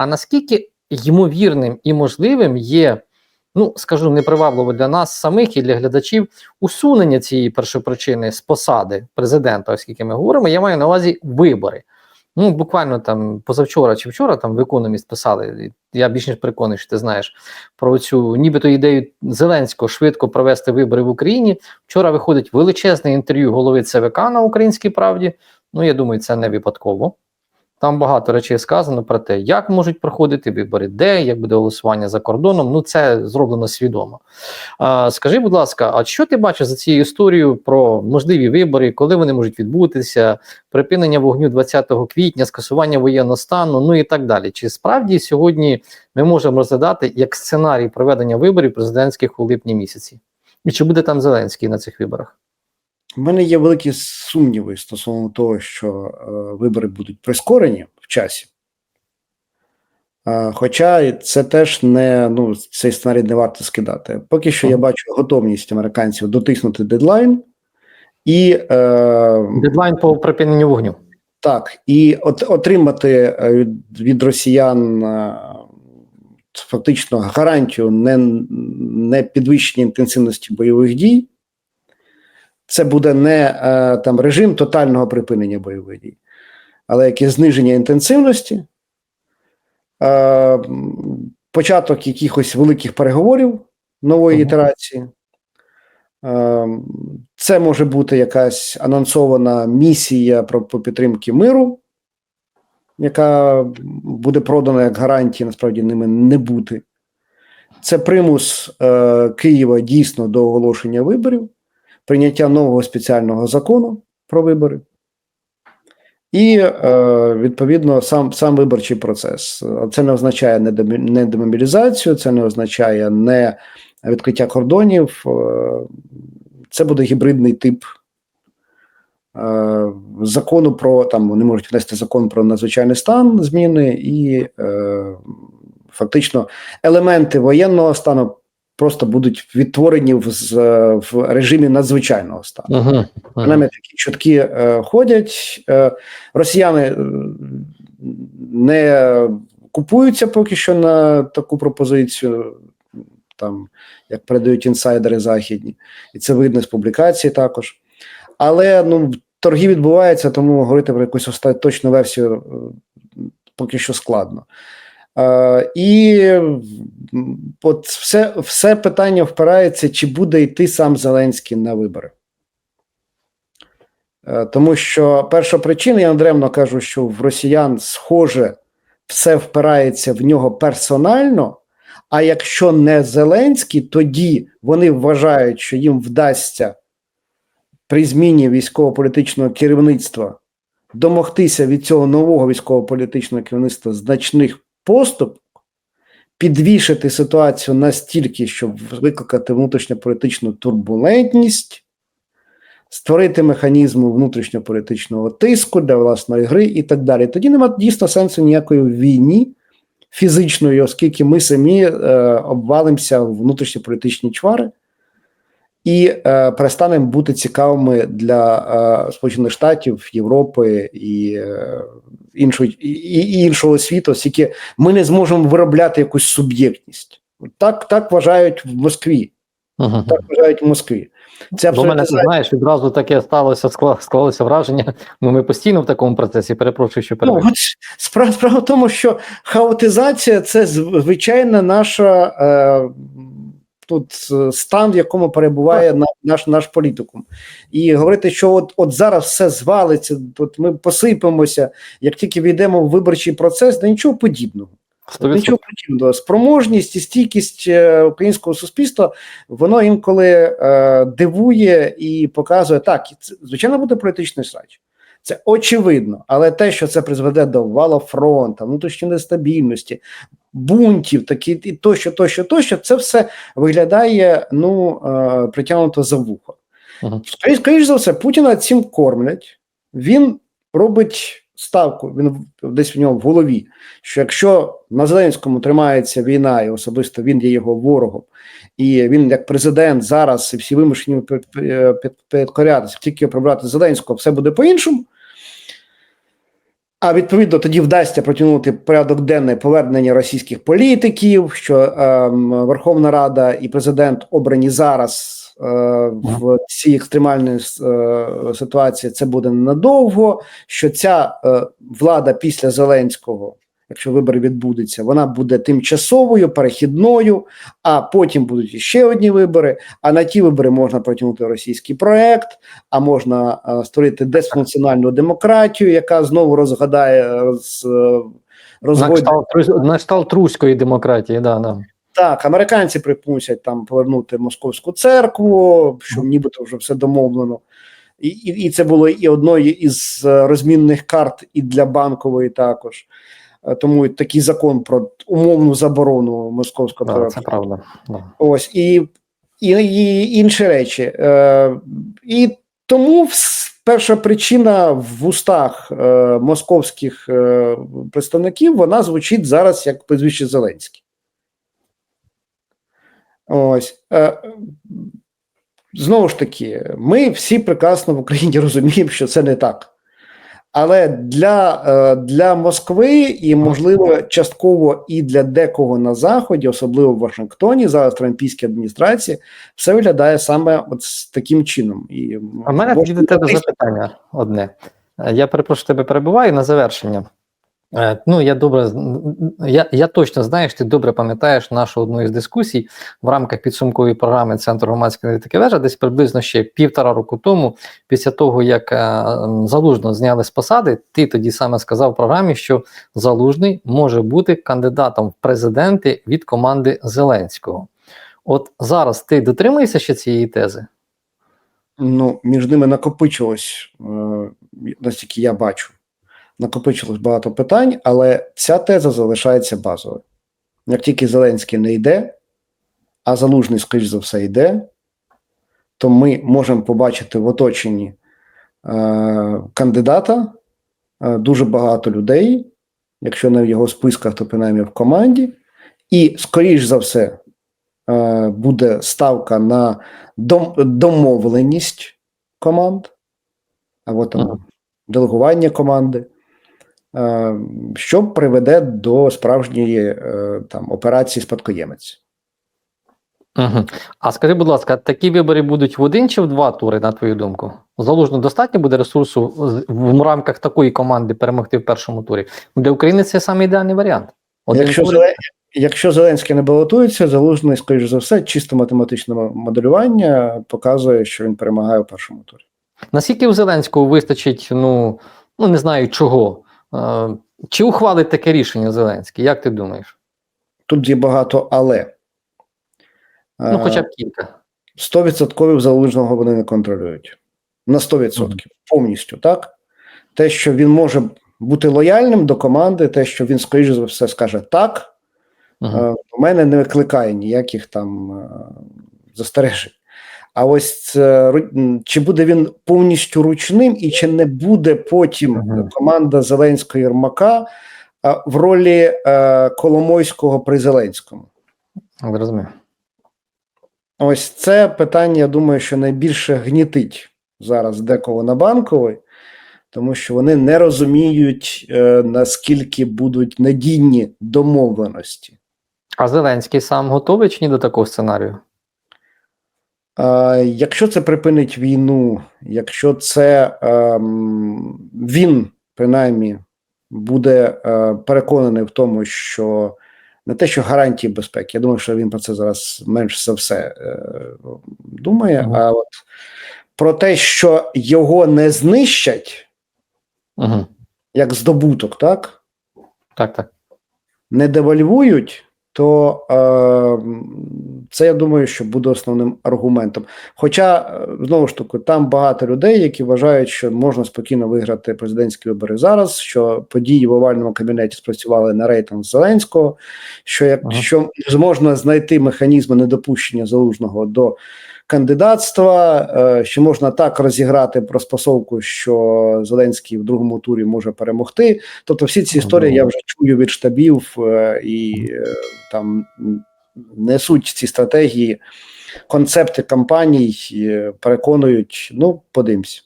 А наскільки ймовірним і можливим є, ну скажу, непривабливо для нас самих і для глядачів усунення цієї першопричини з посади президента, оскільки ми говоримо, я маю на увазі вибори. Ну, буквально там позавчора чи вчора там в економіст писали. Я більш ніж переконаний, що ти знаєш про цю нібито ідею Зеленського швидко провести вибори в Україні. Вчора виходить величезне інтерв'ю голови ЦВК на Українській правді. Ну, я думаю, це не випадково. Там багато речей сказано про те, як можуть проходити вибори, де, як буде голосування за кордоном. Ну, це зроблено свідомо. А, Скажи, будь ласка, а що ти бачиш за цією історією про можливі вибори, коли вони можуть відбутися, припинення вогню 20 квітня, скасування воєнного стану, ну і так далі? Чи справді сьогодні ми можемо розглядати як сценарій проведення виборів президентських у липні місяці? І чи буде там Зеленський на цих виборах? У мене є великі сумніви стосовно того, що е, вибори будуть прискорені в часі. Е, хоча це теж не ну, цей сценарій не варто скидати. Поки що я бачу готовність американців дотиснути дедлайн і е, Дедлайн по припиненню вогню. так, і от, отримати е, від, від росіян е, фактично гарантію не, не підвищення інтенсивності бойових дій. Це буде не е, там режим тотального припинення бойових дій, але якесь зниження інтенсивності, е, початок якихось великих переговорів нової Мгм. ітерації. Е, Це може бути якась анонсована місія про по підтримки миру, яка буде продана як гарантія, насправді ними не бути. Це примус е, Києва дійсно до оголошення виборів прийняття нового спеціального закону про вибори, і е, відповідно сам сам виборчий процес. Це не означає не демобілізацію, це не означає не відкриття кордонів. е, Це буде гібридний тип е, закону про там вони можуть внести закон про надзвичайний стан зміни і фактично елементи воєнного стану просто будуть відтворені в, в режимі надзвичайного стану. Угу. Принаймні такі чутки е, ходять. Е, росіяни е, не купуються поки що на таку пропозицію, там, як передають інсайдери західні, і це видно з публікації також. Але ну, торги відбуваються, тому говорити про якусь остаточну версію е, поки що складно. Е, і от все, все питання впирається, чи буде йти сам Зеленський на вибори. Е, Тому що перша причина, я надремно кажу, що в росіян схоже все впирається в нього персонально. А якщо не Зеленський, тоді вони вважають, що їм вдасться при зміні військово-політичного керівництва домогтися від цього нового військово-політичного керівництва значних поступ, підвішити ситуацію настільки, щоб викликати внутрішньополітичну турбулентність, створити механізми внутрішньополітичного тиску для власної гри і так далі. Тоді немає дійсно сенсу ніякої війні фізичної, оскільки ми самі е, обвалимося в внутрішньополітичні чвари і е, перестанемо бути цікавими для е, Сполучених Штатів, Європи і, е, іншої, і, іншого світу, оскільки ми не зможемо виробляти якусь суб'єктність. Так, так вважають в Москві. Угу. Так вважають в Москві. Це До мене, абсолютно ти знаєш, відразу таке сталося, скла- склалося враження. Ну, ми постійно в такому процесі, перепрошую, що Ну, перебив. от справа, справа в тому, що хаотизація це звичайна наша е, тут е, стан, в якому перебуває на, наш наш політикум. І говорити, що от, от зараз все звалиться, от ми посипемося, як тільки війдемо в виборчий процес, да нічого подібного. От 100%. Нічого подібного. Спроможність і стійкість е, українського суспільства, воно інколи е, дивує і показує так, це, звичайно, буде політичний срач. Це очевидно, але те, що це призведе до вала фронту, внутрішньої нестабільності, бунтів, такі і тощо, тощо, тощо, це все виглядає ну е, притягнуто за вухо. Мгм. Скоріше, за все, Путіна цим кормлять. Він робить ставку. Він десь в нього в голові, що якщо на Зеленському тримається війна, і особисто він є його ворогом, і він як президент зараз і всі вимушені під- під- підкорятися, тільки прибрати Зеленського, все буде по-іншому. А відповідно тоді вдасться протягнути порядок денний повернення російських політиків, що ем, Верховна Рада і президент обрані зараз е, в цій екстремальній е, ситуації. Це буде ненадовго. Що ця е, влада після Зеленського, якщо вибори відбудуться, вона буде тимчасовою, перехідною, а потім будуть іще одні вибори. А на ті вибори можна протягнути російський проект, а можна е, створити дисфункціональну демократію, яка знову розгадає роз, е, На кшталт, трус- на руської демократії, да, да. Так, американці припустять там повернути московську церкву, що нібито вже все домовлено. І, і, і це було і одною із е, розмінних карт, і для банкової також. Е, Тому такий закон про умовну заборону московського да це правда. Да. Ось і, і, і інші речі. Е, і тому перша причина в устах е, московських е, представників вона звучить зараз як прізвище Зеленський. Ось. Е, знову ж таки, ми всі прекрасно в Україні розуміємо, що це не так. Але для, е, для Москви і, можливо, частково і для декого на Заході, особливо в Вашингтоні, зараз трампійській адміністрації, все виглядає саме от з таким чином. І А в мене тоді до тебе запитання одне. Я перепрошую тебе перебуваю на завершення. Е, Ну, я добре я, я точно знаю, що ти добре пам'ятаєш нашу одну із дискусій в рамках підсумкової програми Центру громадської аналітики вежа, десь приблизно ще півтора року тому, після того як е, залужно зняли з посади, ти тоді саме сказав програмі, що залужний може бути кандидатом в президенти від команди Зеленського. От зараз ти дотримуєшся ще цієї тези? ну, між ними накопичилось, е, наскільки я бачу, накопичилось багато питань, але ця теза залишається базовою. Як тільки Зеленський не йде, а залужний, скоріш за все, йде, то ми можемо побачити в оточенні е, кандидата е, дуже багато людей, якщо не в його списках, то принаймні в команді, і, скоріш за все, е, буде ставка на дом, домовленість команд або там делегування команди, що приведе до справжньої е, там операції спадкоємець. Угу. А скажи, будь ласка, такі вибори будуть в один чи в два тури, на твою думку? Залужно достатньо буде ресурсу в рамках такої команди перемогти в першому турі? Для України це саме ідеальний варіант. Один Якщо, тур- якщо Зеленський не балотується, залужний, скоріш за все, чисто математичне моделювання показує, що він перемагає у першому турі. Наскільки у Зеленського вистачить, ну, ну не знаю чого. Е, чи ухвалить таке рішення Зеленський? Як ти думаєш? Тут є багато але. Ну, Е, хоча б кілька. 100% залужного вони не контролюють. На 100%. Мгм. Повністю, так? Те, що він може бути лояльним до команди, те, що він, скоріше за все, скаже так, Угу. е, у мене не викликає ніяких там е, застережень. А ось це, чи буде він повністю ручним, і чи не буде потім команда Зеленського Єрмака е, в ролі е, Коломойського при Зеленському? Зрозумів. Ось це питання, я думаю, що найбільше гнітить зараз декого на банковій, тому що вони не розуміють, е, наскільки будуть надійні домовленості. А Зеленський сам готовий чи ні до такого сценарію? Якщо це припинить війну, якщо це ем, він принаймні буде е, переконаний в тому, що не те, що гарантії безпеки, я думаю, що він про це зараз менш за все е, думає. Мгм. А от про те, що його не знищать Угу. як здобуток, так Так, так. не девальвують, то е, це я думаю, що буде основним аргументом. Хоча, е, знову ж таки, там багато людей, які вважають, що можна спокійно виграти президентські вибори зараз, що події в овальному кабінеті спрацювали на рейтинг Зеленського, що якщо Ага. зможна знайти механізми недопущення залужного до кандидатства, е, що можна так розіграти розпасовку, що Зеленський в другому турі може перемогти. Тобто, всі ці історії я вже чую від штабів е, і е, там несуть ці стратегії, концепти кампаній, переконують. Ну, подивимось.